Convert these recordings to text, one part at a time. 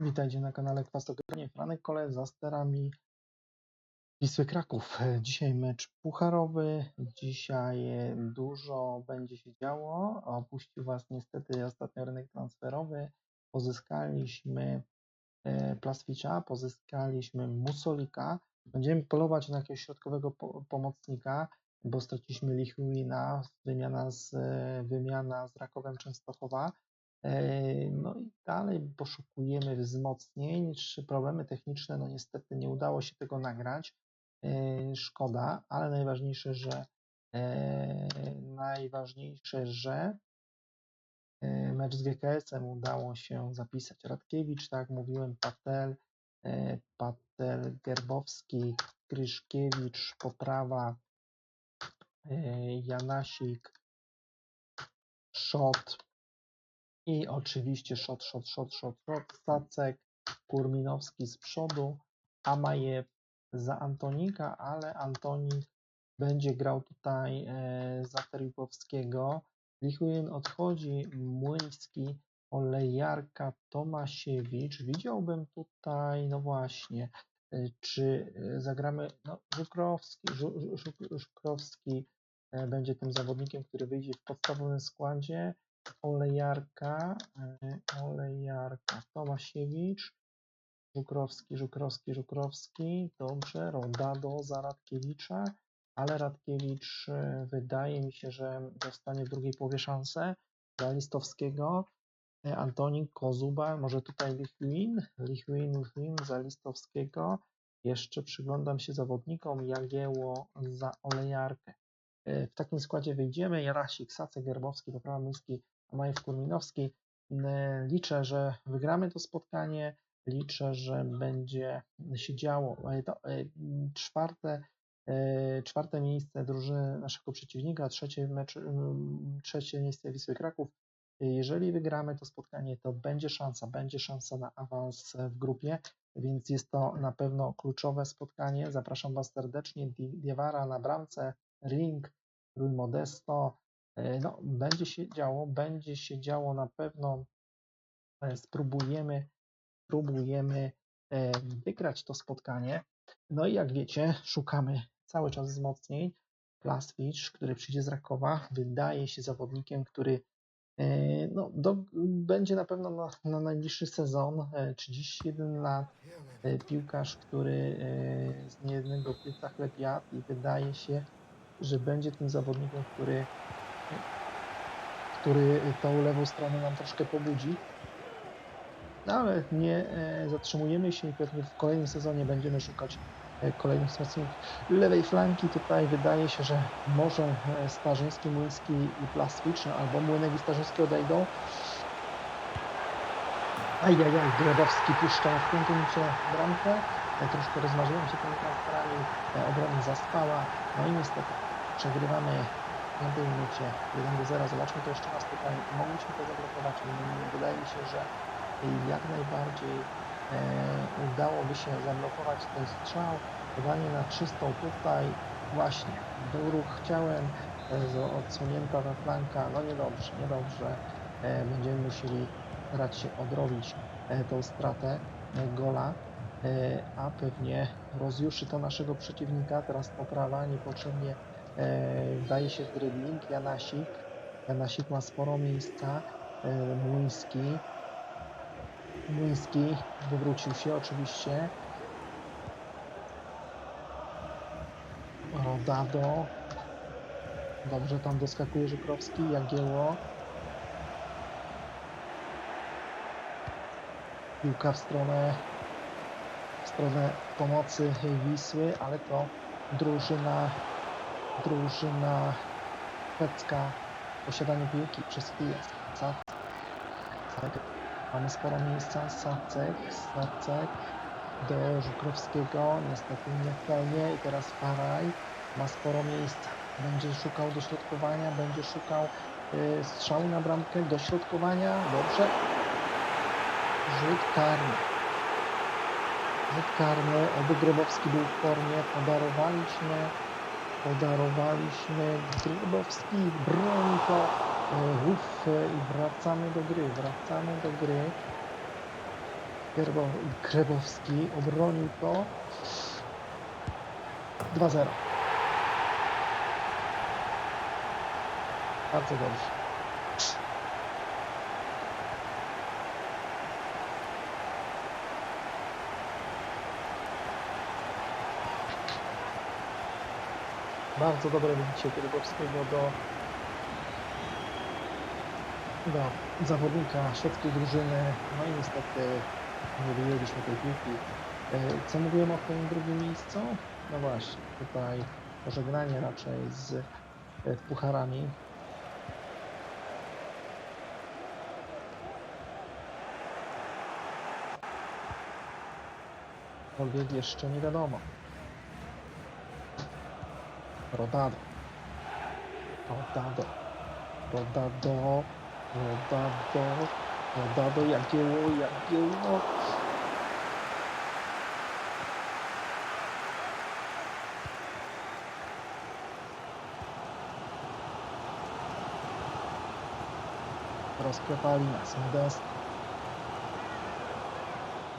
Witajcie na kanale Kwastogranie. Franek Kole za sterami Wisły Kraków. Dzisiaj mecz pucharowy. Dzisiaj dużo będzie się działo. Opuścił Was niestety ostatnio rynek transferowy. Pozyskaliśmy e, Plaswicza, pozyskaliśmy Musolika. Będziemy polować na jakiegoś środkowego po pomocnika, bo straciliśmy Lichuina, wymiana z, e, wymiana z Rakowem Częstochowa. No i dalej poszukujemy wzmocnień. Czy problemy techniczne? No niestety nie udało się tego nagrać. Szkoda, ale najważniejsze, że najważniejsze, że mecz z GKS-em udało się zapisać. Radkiewicz, tak mówiłem, Patel, Patel, Gerbowski, Kryszkiewicz, Poprawa, Janasik, Szot, i oczywiście shot, shot, shot, shot, shot, Stacek, Kurminowski z przodu, Amajew za Antonika, ale Antonik będzie grał tutaj e, za Terlikowskiego. Lichujin odchodzi, Młyński, Olejarka, Tomasiewicz. Widziałbym tutaj, no właśnie, e, czy e, zagramy, no Żukrowski, Żu, Żu, Żukrowski będzie tym zawodnikiem, który wyjdzie w podstawowym składzie. Olejarka, e, Olejarka, Tomasiewicz, Żukrowski, Żukrowski, Żukrowski, dobrze, Rodado za Radkiewicza, ale Radkiewicz e, wydaje mi się, że dostanie w drugiej połowie szansę za Listowskiego, e, Antonin Kozuba, może tutaj Lichwin, Lichwin, Lichwin za Listowskiego, jeszcze przyglądam się zawodnikom, Jagieło za Olejarkę. W takim składzie wyjdziemy, Jarasik, Sacek, Gerbowski, Poprawa Myski, Amajew, Kurminowski. E, Liczę, że wygramy to spotkanie, liczę, że będzie się działo. E, to, e, Czwarte, e, czwarte miejsce drużyny naszego przeciwnika, trzecie, mecz, mm, trzecie miejsce Wisły Kraków. Jeżeli wygramy to spotkanie, to będzie szansa, będzie szansa na awans w grupie, więc jest to na pewno kluczowe spotkanie. Zapraszam Was serdecznie. Di- Diawara na bramce, Ring, Rui Modesto. E, No, będzie się działo, będzie się działo na pewno. E, Spróbujemy, spróbujemy e, wygrać to spotkanie. No i jak wiecie, szukamy cały czas wzmocnień. Plaswicz, który przyjdzie z Rakowa, wydaje się zawodnikiem, który no, do, będzie na pewno na, na najbliższy sezon. e, 31 lat, piłkarz, który z niejednego pieca chleb jadł i wydaje się, że będzie tym zawodnikiem, który, który tą lewą stronę nam troszkę pobudzi. No ale nie e, zatrzymujemy się i pewnie w kolejnym sezonie będziemy szukać e, kolejnych wzmocnień lewej flanki. Tutaj wydaje się, że może e, Starzyński, Młyński i Plaswicz, no, albo Młynek i Starzyński odejdą. Ajajaj, Grabowski puszcza w piątym minucie bramkę. Troszkę rozmarzyłem się tymi transferami, obrona zaspała. No i niestety przegrywamy w piątej minucie 1 do 0. Zobaczmy to jeszcze raz tutaj. Mogliśmy to zablokować. Wydaje mi się, że jak najbardziej e, udałoby się zablokować ten strzał. Podanie na czystą tutaj właśnie był ruch chciałem, e, odsunięta ta flanka, no niedobrze, niedobrze. E, będziemy musieli starać się odrobić e, tą stratę e, gola, e, a pewnie rozjuszy to naszego przeciwnika. Teraz poprawa niepotrzebnie e, daje się w dribbling. Janasik, Janasik ma sporo miejsca. E, Młyński, Młyński wywrócił się oczywiście. Rodado. Dobrze tam doskakuje Żukrowski, Jagieło. Piłka w stronę, w stronę pomocy Wisły, ale to drużyna, drużyna szwedzka. Posiadanie piłki przez chwilę. Sac, Sac. Mamy sporo miejsca. Sacek, Sacek do Żukrowskiego. Niestety nie pełni. I teraz Faraj ma sporo miejsca. Będzie szukał dośrodkowania, będzie szukał y, strzału na bramkę, dośrodkowania. Dobrze. Rzut karny. Rzut karny. Oby Grybowski był w formie. Podarowaliśmy. Podarowaliśmy. Grybowski broni to e, Ruf e, i wracamy do gry. Wracamy do gry. Kierbo, Krebowski obronił to. 2-0. Bardzo dobrze. Bardzo dobre wybicie Kierybowskiego do, do zawodnika szwedzkiej drużyny. No i niestety nie wyjęliśmy tej piłki. E, Co mówiłem o tym drugim miejscu? No właśnie, tutaj pożegnanie raczej z e, pucharami. Aczkolwiek jeszcze nie wiadomo. Rodado. Rodado. Rodado. Rodado. Rodado. Jagiełło, Jagiełło. Rozklepali nas. Modest.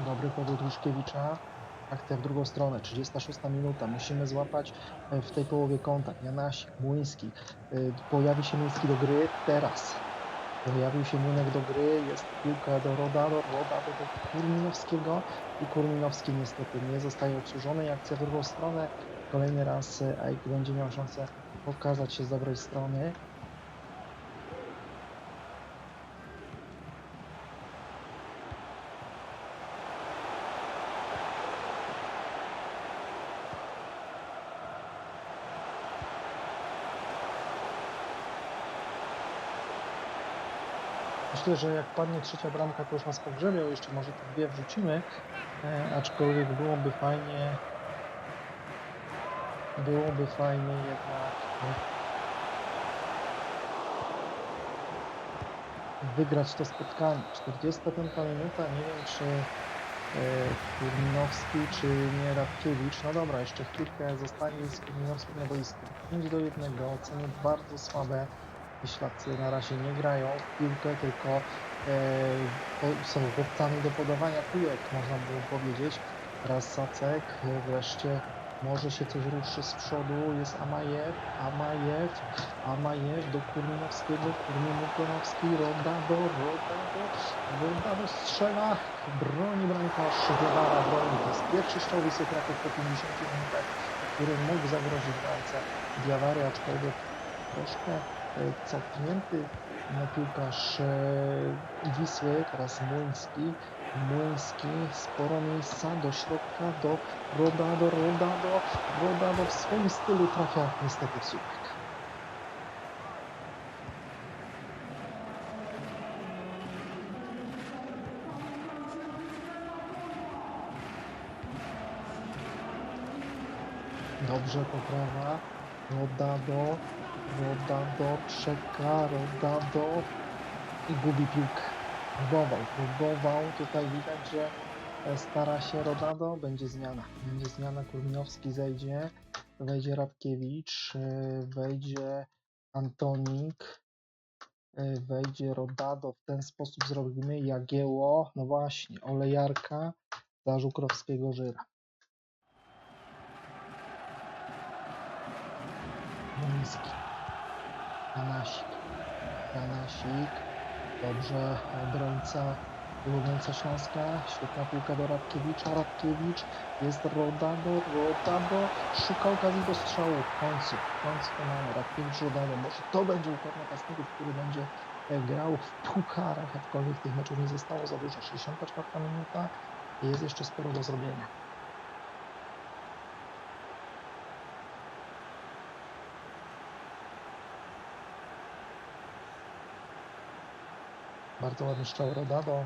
Dobry powód Łuszkiewicza. Akcja w drugą stronę. 36 minuta. Musimy złapać e, w tej połowie kontakt. Janasik, Młyński. Y, Pojawi się Młyński do gry teraz. Pojawił się Młynek do gry. Jest piłka do Rodado. Rodado do Kurminowskiego. I Kurminowski niestety nie zostaje obsłużony. Akcja w drugą stronę. Kolejny raz e, Aik będzie miał szansę pokazać się z dobrej strony. Myślę, że jak padnie trzecia bramka, to już nas pogrzebią, jeszcze może te dwie wrzucimy, e, aczkolwiek byłoby fajnie, byłoby fajnie jednak e, wygrać to spotkanie. 45 minuta, nie wiem czy e, Kurminowski, czy nie Radkiewicz. No dobra, jeszcze chwilkę zostanie z Kurminowskim na boisku. 5 do 1, oceny bardzo słabe. Śladcy na razie nie grają. W piłkę, tylko e, są chłopcami do podawania piłek, można było powiedzieć. Teraz Sacek, wreszcie może się coś ruszy z przodu, jest Amajew, Amajew, Amajew do Kurminowskiego, Kurminowski, Rodado, Rodado, Rodado strzela, broni bramkarz, Diawara broni, to jest pierwszy strzał Kraków po 50 minutach, który mógł zagrozić bramce Diawary, aczkolwiek troszkę cofnięty e, piłkarz e, Wisły, teraz Młyński. Młyński, sporo miejsca do środka, do Rodado, Rodado, Rodado w swoim stylu trafia niestety w słupek. Dobrze, poprawa. Rodado, Rodado, czeka, Rodado i gubi piłkę. Próbował, próbował. Tutaj widać, że e, stara się Rodado. Będzie zmiana. Będzie zmiana. Kurminowski zejdzie. Wejdzie Radkiewicz. e, Wejdzie Antonik. e, Wejdzie Rodado. W ten sposób zrobimy. Jagieło. No właśnie. Olejarka. Za Żukrowskiego Żyra. Młyński. Janasik. Janasik. Dobrze, obrońca, obrońca Śląska. Świetna piłka do Radkiewicza. Radkiewicz jest Rodado, Rodado. Szuka okazji do strzału. W końcu, w końcu mamy. Radkiewicz, Rodado. Może to będzie układ napastników, który będzie e, grał w pucharach, aczkolwiek tych meczów nie zostało za dużo. 64 minuta. Jest jeszcze sporo do zrobienia. Bardzo ładny strzał Rodado.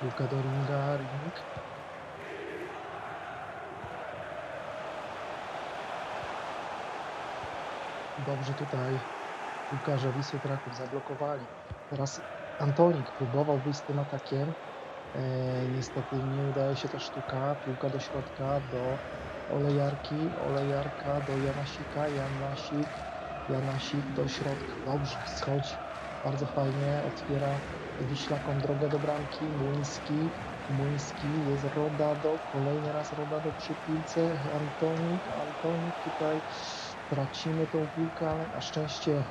Piłka do ringa, ring. Dobrze tutaj piłkarze Wisły Kraków zablokowali. Teraz Antonik próbował wyjść z tym atakiem. E, niestety nie udaje się ta sztuka. Piłka do środka, do Olejarki, olejarka do Janasika, Janasik, Janasik do środka. Dobrze, schodzi. Bardzo fajnie, otwiera Wiślakom drogę do bramki. Młyński, Młyński, jest Rodado, kolejny raz Rodado przy piłce. Antonik, Antonik tutaj tracimy tą piłkę, ale na szczęście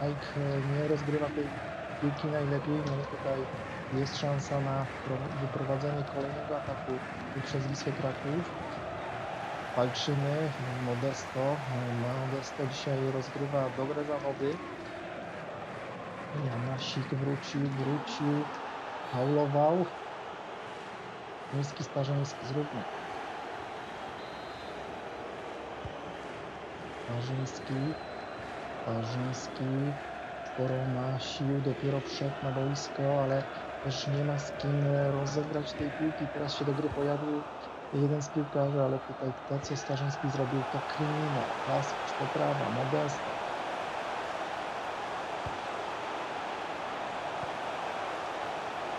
Mike e, nie rozgrywa tej piłki najlepiej. No tutaj jest szansa na pro- wyprowadzenie kolejnego ataku przez Wisłę Kraków. Walczymy, Modesto, Modesto dzisiaj rozgrywa dobre zawody. Janasik wrócił, wrócił, faulował. Niski Starzyński, zróbmy. Starzyński, Starzyński, sporo ma sił, dopiero wszedł na boisko, ale też nie ma z kim rozegrać tej piłki. Teraz się do gry pojawił jeden z piłkarzy, ale tutaj to, co Starzyński zrobił, to kryminał. Laskicz, poprawa, Modesto.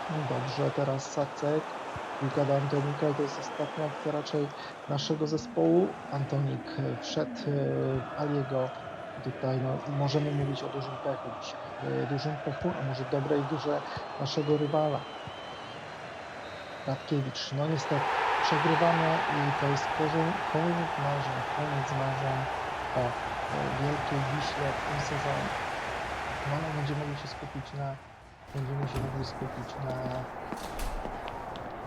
No Dobrze, teraz Sacek. Piłka do Antonika to jest ostatnia akcja raczej naszego zespołu. Antonik e, wszedł e, Aliego. Tutaj no, możemy mówić o dużym pechu dzisiaj. E, Dużym pechu, a może dobrej grze naszego rywala. Radkiewicz, no niestety przegrywamy i to jest koniec, marzeń, koniec marzeń o e, wielkiej Wiśle w tym sezonie. No ale będziemy mogli się skupić na będziemy się mogli skupić na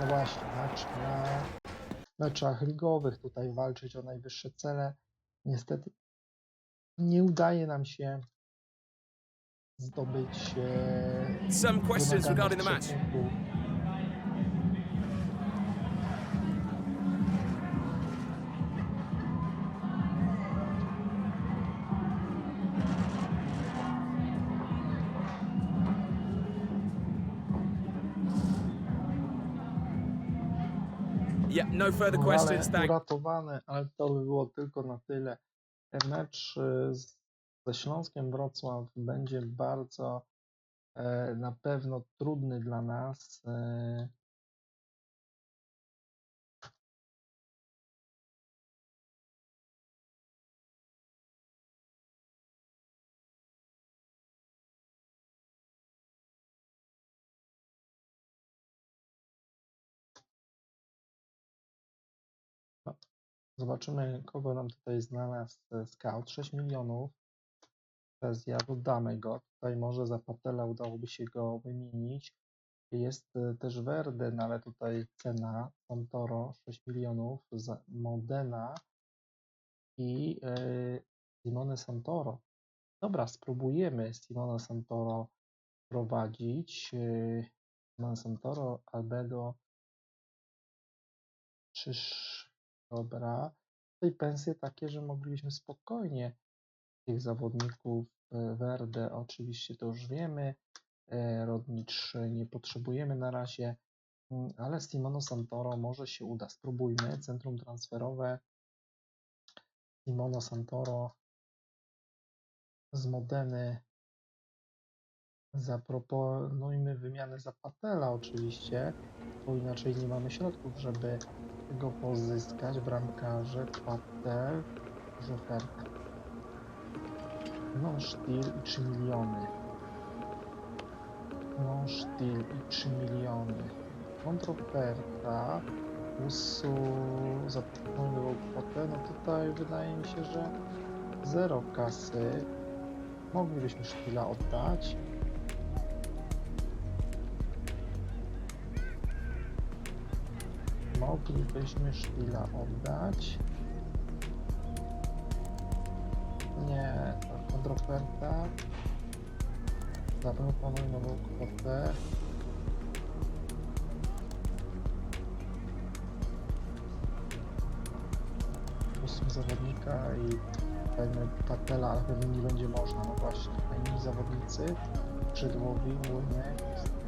no właśnie, mecz, na meczach ligowych, tutaj walczyć o najwyższe cele. Niestety nie udaje nam się zdobyć e, Some questions regarding the match. punktów. Yeah, no further No, questions. Thank. uratowane, ale to by było tylko na tyle. Mecz y, z, ze Śląskiem Wrocław będzie bardzo e, na pewno trudny dla nas. E, zobaczymy, kogo nam tutaj znalazł e, scout. 6 milionów. Sezja, dodamy go. Tutaj może za Patela udałoby się go wymienić. Jest e, też Verden, ale tutaj cena Santoro 6 milionów Modena i e, Simone Santoro. Dobra, spróbujemy Simone Santoro prowadzić. E, Simone Santoro, Albedo. Czyż dobra. Tutaj pensje takie, że moglibyśmy spokojnie tych zawodników e, Verde, oczywiście to już wiemy. E, Rodnicz e, nie potrzebujemy na razie, mm, ale Simono Santoro może się uda. Spróbujmy. Centrum transferowe. Simono Santoro z Modeny. Zaproponujmy wymianę za Patela oczywiście, bo inaczej nie mamy środków, żeby go pozyskać. Bramkarze, Patel, Żoferta. Non Steel i 3 miliony. Non Steel i 3 miliony. Kontroferta. Usu zaproponujmy kwotę. No tutaj wydaje mi się, że zero kasy. Moglibyśmy Szpila oddać. Moglibyśmy Szpila oddać. Kontroferta. Zaproponuj nową kwotę. Ósmy zawodnika i dajmy Patela, ale pewnie nie będzie można. No właśnie, inni zawodnicy. Skrzydłowi, Młynek,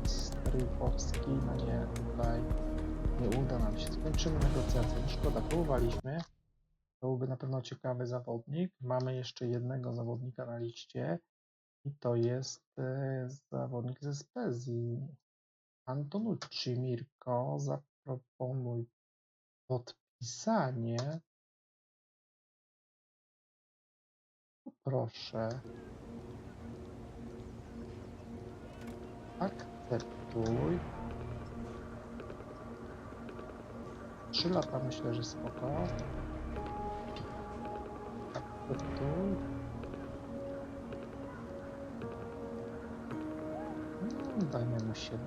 Stryjkowski, no nie, tutaj nie uda nam się. Skończymy negocjacje. Szkoda, próbowaliśmy byłby na pewno ciekawy zawodnik. Mamy jeszcze jednego zawodnika na liście i to jest e, zawodnik ze Spezji. Antonucci Mirko, zaproponuj podpisanie. Proszę. Akceptuj. Trzy lata myślę, że spoko. Akceptuj. Mm, Dajmy mu 7.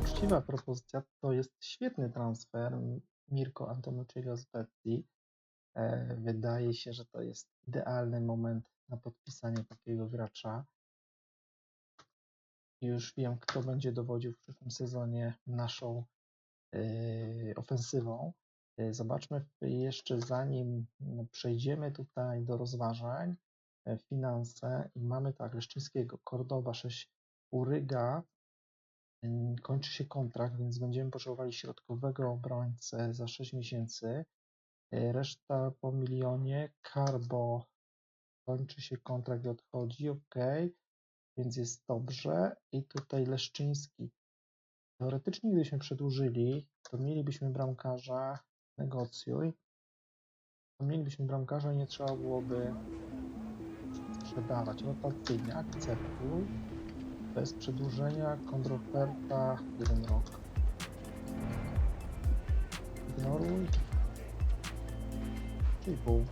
Uczciwa propozycja to jest świetny transfer Mirko Antonucciego z Betti. E, Wydaje się, że to jest idealny moment na podpisanie takiego gracza. Już wiem, kto będzie dowodził w przyszłym sezonie naszą ofensywą. E, Zobaczmy jeszcze zanim przejdziemy tutaj do rozważań, e, finanse i mamy tak, Leszczyńskiego, Cordoba 6, Uryga, Mm, kończy się kontrakt, więc będziemy potrzebowali środkowego obrońcę za 6 miesięcy. Reszta po milionie. Carbo kończy się kontrakt i odchodzi, ok, więc jest dobrze. I tutaj Leszczyński. Teoretycznie, gdybyśmy przedłużyli, to mielibyśmy bramkarza, negocjuj. To mielibyśmy bramkarza i nie trzeba byłoby sprzedawać. Rotacyjnie, akceptuj. Bez przedłużenia, kontroferta, jeden rok. Ignoruj. Czyli pół.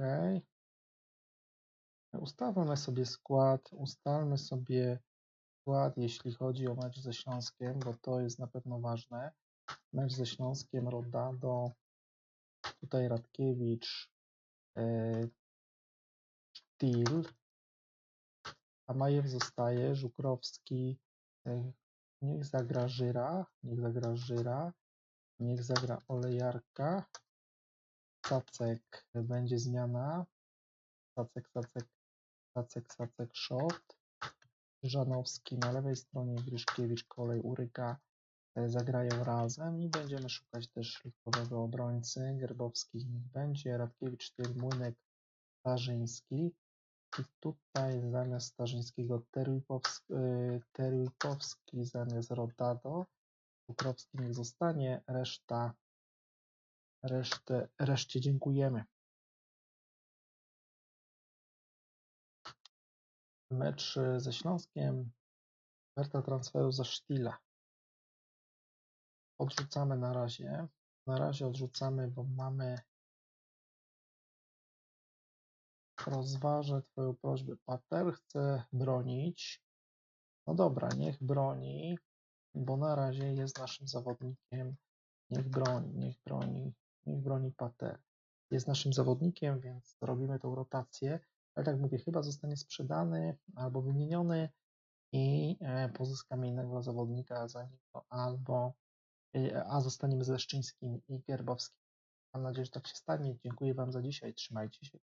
Ok. Ustawmy sobie skład, ustalmy sobie skład, jeśli chodzi o mecz ze Śląskiem, bo to jest na pewno ważne. Mecz ze Śląskiem, Rodado, tutaj Radkiewicz, e, Til, Amajew zostaje, Żukrowski, e, niech zagra Żyra, niech zagra Żyra, niech zagra Olejarka, Cacek, będzie zmiana, Cacek, Cacek, Cacek, Cacek, Short, Żanowski na lewej stronie, Gryszkiewicz, Kolej, Uryka, e, zagrają razem i będziemy szukać też środkowego obrońcy. Gerbowski niech będzie, Radkiewicz, Tyl, Młynek. I tutaj zamiast Starzyńskiego Terłipowski, Terłipowski zamiast Rodado. Cukrowski niech zostanie, reszta, resztę, reszcie dziękujemy. Mecz e, ze Śląskiem, oferta transferu za Sztila. Odrzucamy na razie. Na razie odrzucamy, bo mamy. Rozważę Twoją prośbę. Pater chce bronić. No dobra, niech broni, bo na razie jest naszym zawodnikiem. Niech broni, niech broni, niech broni Pater. Jest naszym zawodnikiem, więc robimy tą rotację. Ale tak mówię, chyba zostanie sprzedany albo wymieniony i e, pozyskamy innego zawodnika za niego albo Y, a zostaniemy z Leszczyńskim i Gerbowskim. Mam nadzieję, że tak się stanie. Dziękuję Wam za dzisiaj. Trzymajcie się.